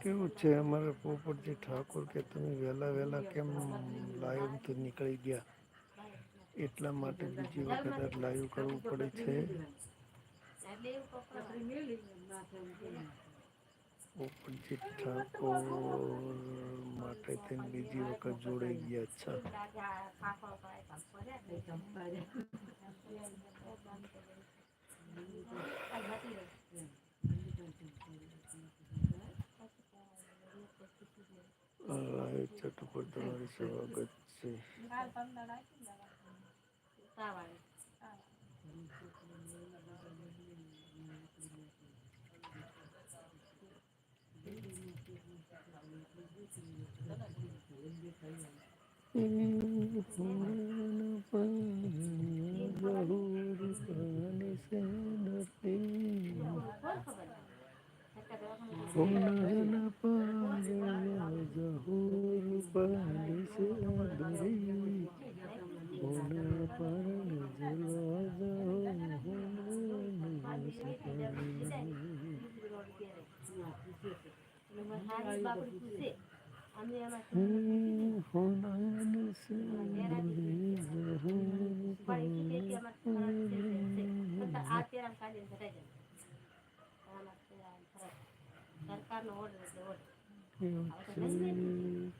કેવું છે અમારા પોપટજી ઠાકોર કે તમે વહેલા વહેલા કેમ લાઈવથી નીકળી ગયા? એટલા માટે બીજી વખત લાઈવ કરવું પડે છે. પોપટજી ઠાકોર માટે તેને બીજી વખત જોડાઈ ગયા છે. લાઈવ ચટ ઉપર તમારું સ્વાગત છે હોના પાયા જહૂર પાલી સરકારનો ઓર્ડર એટલે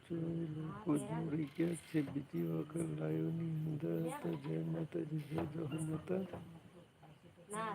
ઓર્ડર લોકો જોડી છે બીજી વખત લાઈવની અંદર તો જય માતાજી જય જગન્નાથ ના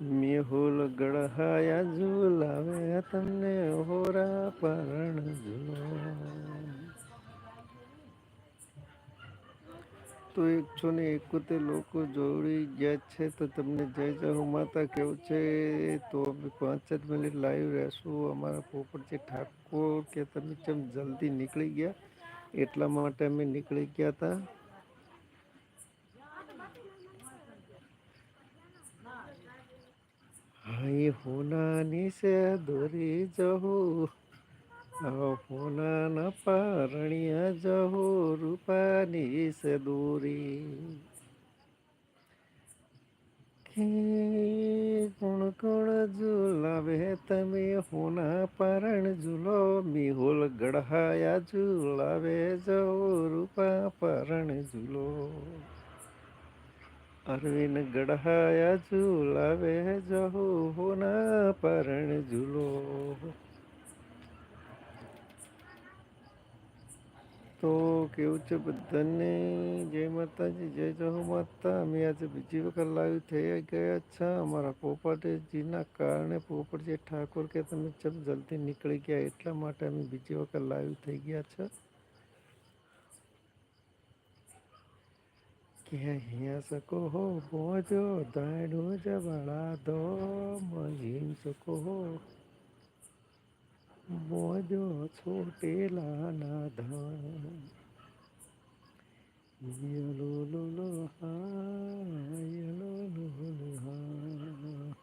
મેહુલ ગળહાયા ઝુલાવે તમને હોરા પરણ તો એકસો ને એકોતેર લોકો જોડી ગયા છે તો તમને જય જય માતા કેવું છે? તો અમે પાંચ જ મિનિટ લાઈવ રહેશું. અમારા પોપટજી ઠાકોર કે તમે જેમ જલ્દી નીકળી ગયા એટલા માટે અમે નીકળી ગયા હતા. હાય હોનાની સે દોરી જહો હોના ન પારણિયા જહો, રૂપાની સે દોરી. કે કોણ કોણ ઝુલાવે તમે હોના પારણ ઝૂલો, મિહોલ ગઢાયા ઝુલાવે જહો, રૂપા પારણ ઝૂલો. અરવિંદ ગઢાયા ઝુલાવે, જહો હોના પરણ ઝૂલો. તો કેવું છે બધાને? જય માતાજી, જય જહો માતા. અમે આજે બીજી વખત લાઈવ થઈ ગયા છે. અમારા પોપટજીના કારણે પોપટજી ઠાકોર કે તમે જબ જલ્દી નીકળી ગયા એટલા માટે અમે બીજી વખત લાઈવ થઈ ગયા છે. કે સકો હો બોજો દાડો જવાળા દો, મહીમ સકો હો. બોજો છોટેલા ના ધામ. યલો લો લો હા યલો લો લો હા.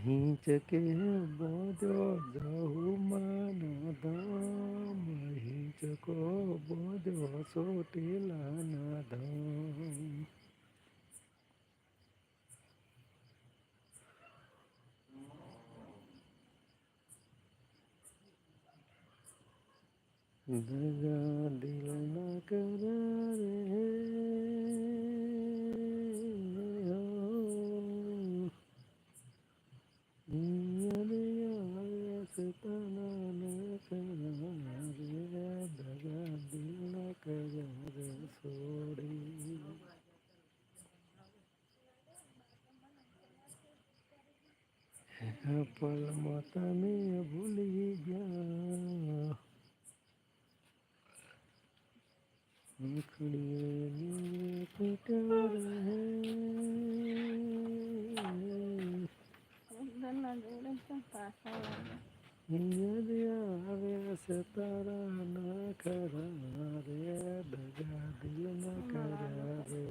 હિંચકે બોજો જહુમાન ધામ હિંચકો બોજો સોટેલાના ધામ દગા દિલ ના કરા રે પલમાં તમે ભૂલી ગયા નીકળીએ યાદ આવ્યા છે તારા ના ખરા રે દગા દિલ ના ખરા રે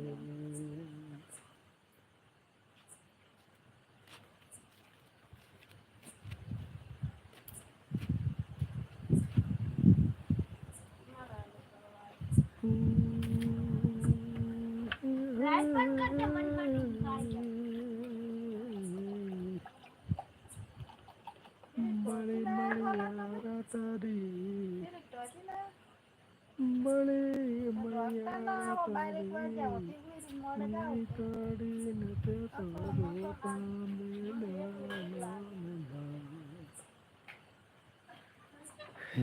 તો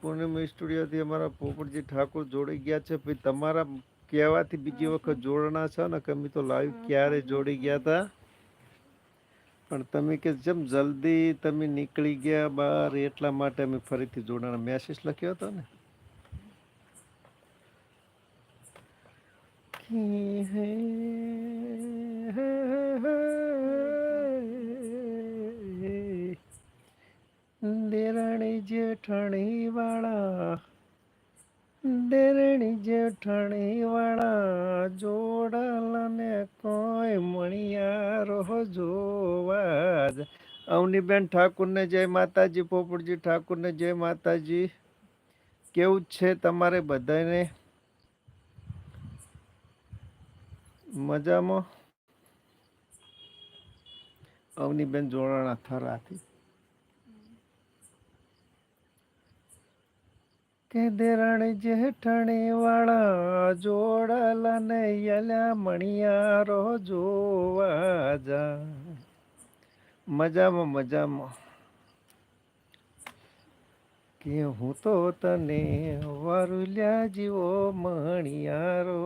પૂનમ સ્ટુડિયોથી અમારા પોપટજી ઠાકોર જોડી ગયા છે. પછી તમારા કહેવાથી બીજી વખત જોડણા છે ને કે અમે તો લાઈવ ક્યારે જોડી ગયા હતા? પણ તમે કે જેમ જલ્દી તમે નીકળી ગયા બહાર એટલા માટે અમે ફરીથી જોડાણા. મેસેજ લખ્યો હતો ને કી હે દેરાણી જેઠણી વાળા દેરણી જેઠણી વાળા જોડાલાને કોઈ મણિયારો જોવા જ. અવનીબેન ઠાકુરને જય માતાજી પોપટજી ઠાકુરને જય માતાજી. કેવું છે તમારે બધાને? મજામાં? અવનીબેન જોડાણા થરાથી. કે દેરાણી જેઠણી વાળા જોડાલા ને યલા મણિયારો જોવા જા. મજામાં મજામાં. કે હું તો તને વારુલ્યા જીવો મણિયારો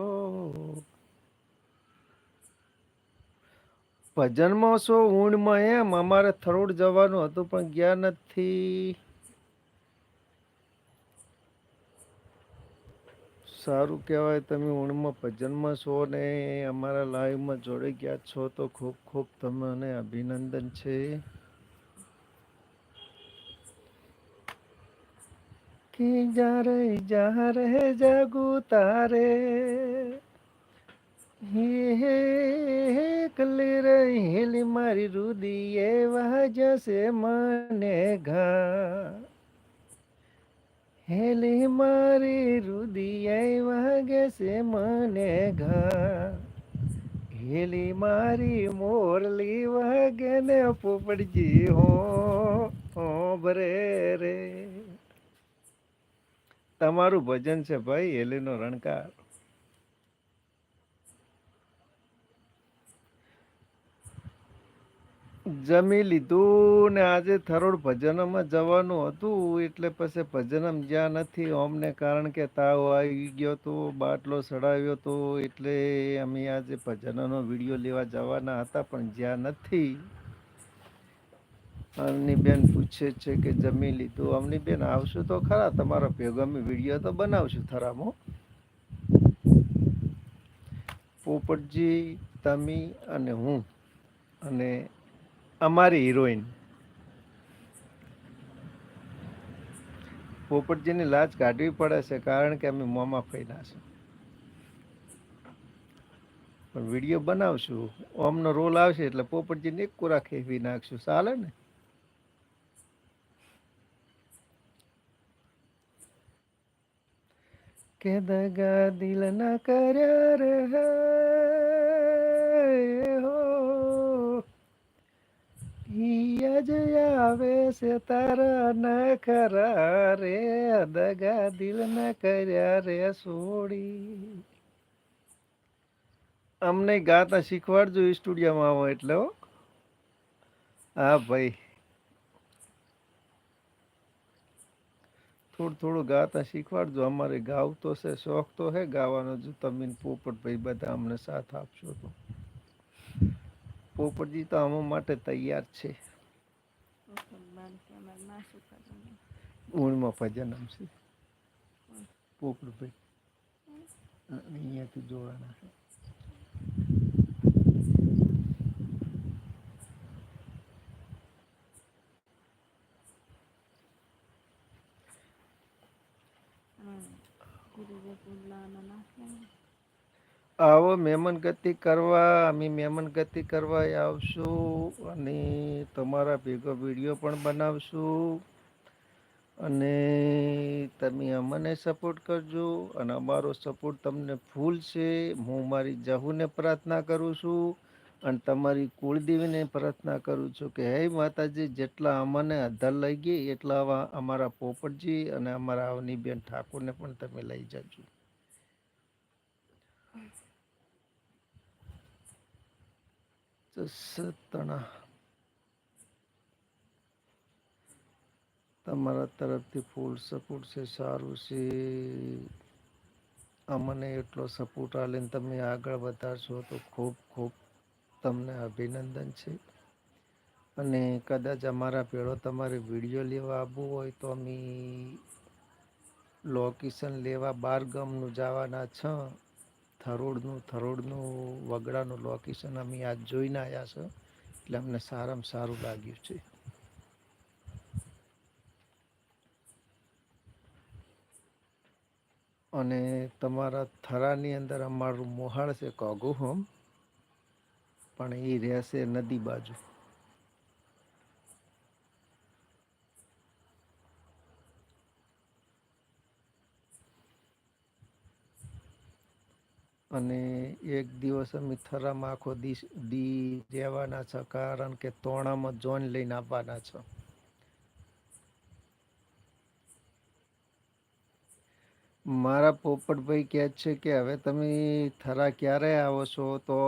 ભજનમાં છો ઊંડમાં એમ, અમારે થરોડ જવાનું હતું, પણ ગયા નથી. સારું કહેવાય તમે ઊણમાં ભજનમાં છો ને અમારા લાઈવમાં જોડાઈ ગયા છો તો ખૂબ ખૂબ તમને અભિનંદન છે. કે જ્યારે જારે જાગુ તારે. હે હે કલી રહેલી મારી રુદીએ વાજશે મને ઘા હેલી મારી રુદીએ વાગે છે મને ઘા હેલી મારી મોરલી વાગે ને પોપડજી હો બરે રે તમારું ભજન છે ભાઈ, હેલીનો રણકાર. જમી લીધું ને આજે થરોડ ભજનમાં જવાનું હતું, એટલે પછી ભજનમ જ્યાં નથી. અમને કારણ કે તાવ આવી ગયો તો, બાટલો ચડાવ્યો તો, એટલે અમે આજે ભજનનો વીડિયો લેવા જવાના હતા, પણ જ્યાં નથી. અમની બેન પૂછે છે કે જમી લીધું. અમની બેન આવશું તો ખરા, તમારા ભેગો અમે વીડિયો તો બનાવશું થરામો. પોપટજી, તમે અને હું અને અમારી હિરોઈન. પોપટજીની લાજ કાઢવી પડે છે કારણ કે અમે મોંમાં ફેલા છે. પણ વીડિયો બનાવશું. ઓમનો રોલ આવશે એટલે પોપટજીને એક કોરા ખેવી નાખશું. ચાલે ને? કે દગા દિલ ના કર્યા રે હો આવે છે તારા નખરા રે દગા દિલ ના કર્યા રે સોડી. અમને ગાતા શીખવાડજો સ્ટુડિયોમાં આવો એટલે હો. હા ભાઈ. થોડું થોડું ગાતા શીખવાડજો. અમારે ગાવ તો છે, શોખ તો છે ગાવાનો જો તમે ને પોપટભાઈ બધા અમને સાથ આપશો તો. પોપટજી તો આમાં માટે તૈયાર છે. ઊણમાં ભજન આમશે પોપટભાઈ. પોપડભાઈ અહીંયાથી જોવાના છે. આવો મહેમાન ગતિ કરવા, અમે મહેમાન ગતિ કરવા આવશું અને તમારા ભેગો વીડિયો પણ બનાવશું. અને તમે અમને સપોર્ટ કરજો અને અમારો સપોર્ટ તમને ફૂલ છે. હું મારી જહુને પ્રાર્થના કરું છું અને તમારી કુળદેવીને પ્રાર્થના કરું છું કે, હે માતાજી, જેટલા અમને અધર લઈ ગઈ, એટલા અમારા પોપટજી અને અમારા અવનીબેન ઠાકોરને પણ તમે લઈ જજો. તણા તમારા તરફથી ફૂલ સપોર્ટ છે, સારું છે. અમને એટલો સપોર્ટ આલીને તમે આગળ વધારશો તો ખૂબ ખૂબ તમને અભિનંદન છે. અને કદાચ અમારા ભેળો તમારે વીડિયો લેવા આવવું હોય તો અમે લોકેશન લેવા બાર ગામનું જવાના છ. થરોડનું થરોડનું વગડાનું લોકેશન અમે આજ જોઈને આવ્યા છે. એટલે અમને સારામાં સારું લાગ્યું છે. અને તમારા થરાની અંદર અમારું મોહાળ છે કોગો હોમ પણ એ રહેશે નદી બાજુ. અને એક દિવસ અમે થરામાં આખો દી દી રહેવાના છે, કારણ કે તોણામાં જોન લઈને આવવાના છે. મારા પોપટભાઈ કહે છે કે, હવે તમે થરા ક્યારે આવો છો? તો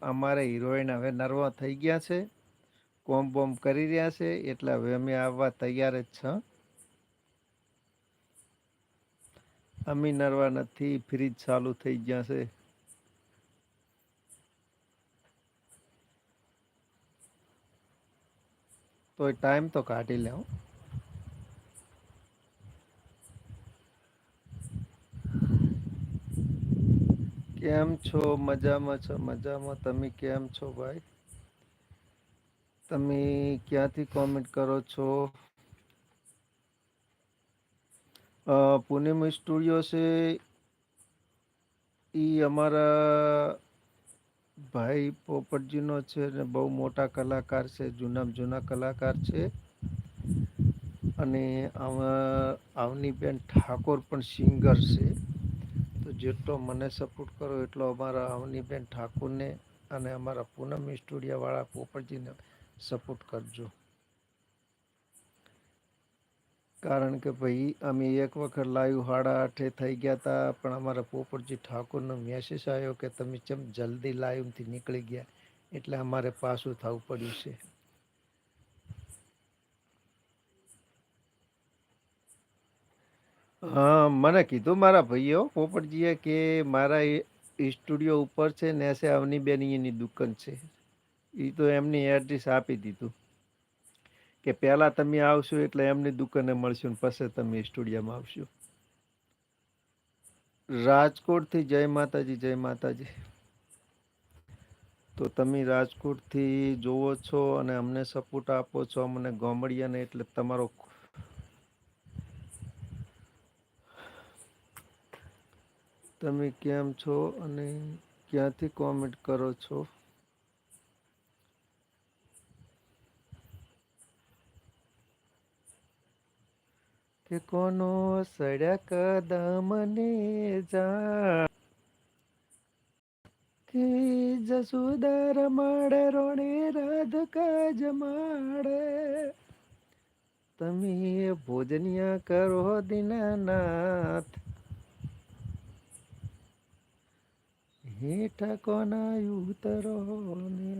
અમારે હિરોઈન હવે નર્વા થઈ ગયા છે, કોમ બોમ કરી રહ્યા છે, એટલે હવે અમે આવવા તૈયાર જ છે. અમે નરવા નથી, ફ્રીજ ચાલુ થઈ ગયા છે. તો ટાઈમ તો કાઢી લે. કેમ છો? મજામાં છો? મજામાં. તમે કેમ છો ભાઈ? તમે ક્યાંથી કોમેન્ટ કરો છો? અ, સ્ટુડિયો છે. એ અમારા ભાઈ પોપટજીનો છે ને બહુ મોટા કલાકાર છે જૂનામાં જૂના કલાકાર છે. અને આવની આવનીબેન ઠાકોર પણ સિંગર છે. તો જેટલો મને સપોર્ટ કરો એટલો અમારા અવનીબેન ઠાકોરને અને અમારા પૂનમ સ્ટુડિયોવાળા પોપટજીને સપોર્ટ કરજો. કારણ કે ભાઈ, અમે એક વખત લાઈવ સાડા આઠે થઈ ગયા હતા પણ અમારા પોપટજી ઠાકોરનો મેસેજ આવ્યો કે તમે ચમ જલ્દી લાઈવથી નીકળી ગયા? એટલે અમારે પાછું થવું પડ્યું છે. હા, મને કીધું મારા ભાઈઓ, પોપટજીએ કે મારા સ્ટુડિયો ઉપર છે ને એસે અવનીબેન એની દુકાન છે. એ તો એમની એડ્રેસ આપી દીધું. કે પહેલાં તમે આવશો એટલે એમની દુકાને મળશો ને પછી તમે સ્ટુડિયોમાં આવશો. રાજકોટથી જય માતાજી જય માતાજી. તો તમે રાજકોટથી જોવો છો અને અમને સપોર્ટ આપો છો, અમને ગોમડિયાને એટલે તમારો તમે કેમ છો અને ક્યાંથી કોમેન્ટ કરો છો? કે કોનો સડક દમને જા કે જસુદર માડે રોણે રાધકા જમાડે તમે ભોજનિયા કરો દિનાનાથ. હેઠ કોના ઉતરો ને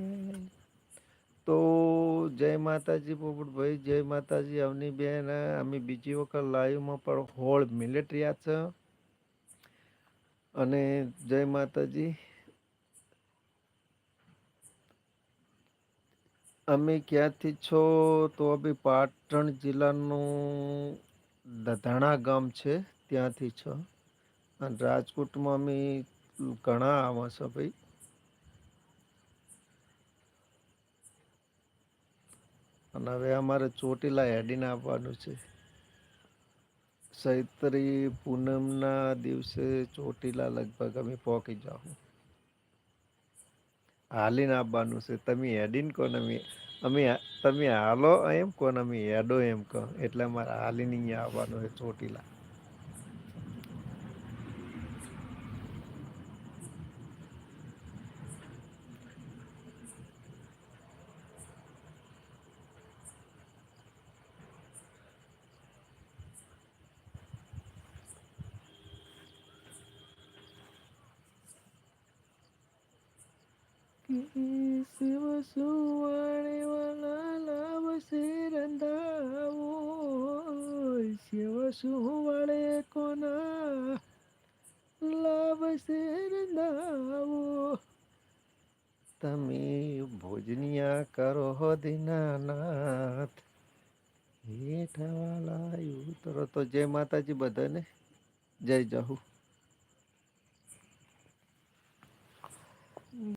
તો જય માતાજી પોપટભાઈ, જય માતાજી, અવની બેન, અમે બીજી વખત લાઈવમાં પણ હોળ મિલેટ રહ્યા છે. અને જય માતાજી. અમે ક્યાંથી છો? તો અભી પાટણ જિલ્લાનું દધાણા ગામ છે, ત્યાંથી છો. અને રાજકોટમાં અમે ઘણા આવા છો ભાઈ. અને હવે અમારે ચોટીલા હેડીને આવવાનું છે. ચૈત્રી પૂનમના દિવસે ચોટીલા લગભગ અમે પહોંચી જાઉં હાલીને આવવાનું છે. તમે હેડીને કોને અમે અમે તમે હાલો એમ કોને અમે હેડો એમ કહો એટલે અમારે હાલીને અહીંયા આવવાનું છે ચોટીલા. શિવ સુવાણે વાલા લાવશે રંધાવો શિવ સુવાળે કોના લાવશે રંધાવો તમે ભોજનિયા કરો હો દીનાનાથ હેઠવાલા ઉતરો તો જય માતાજી બધાને જય જહુ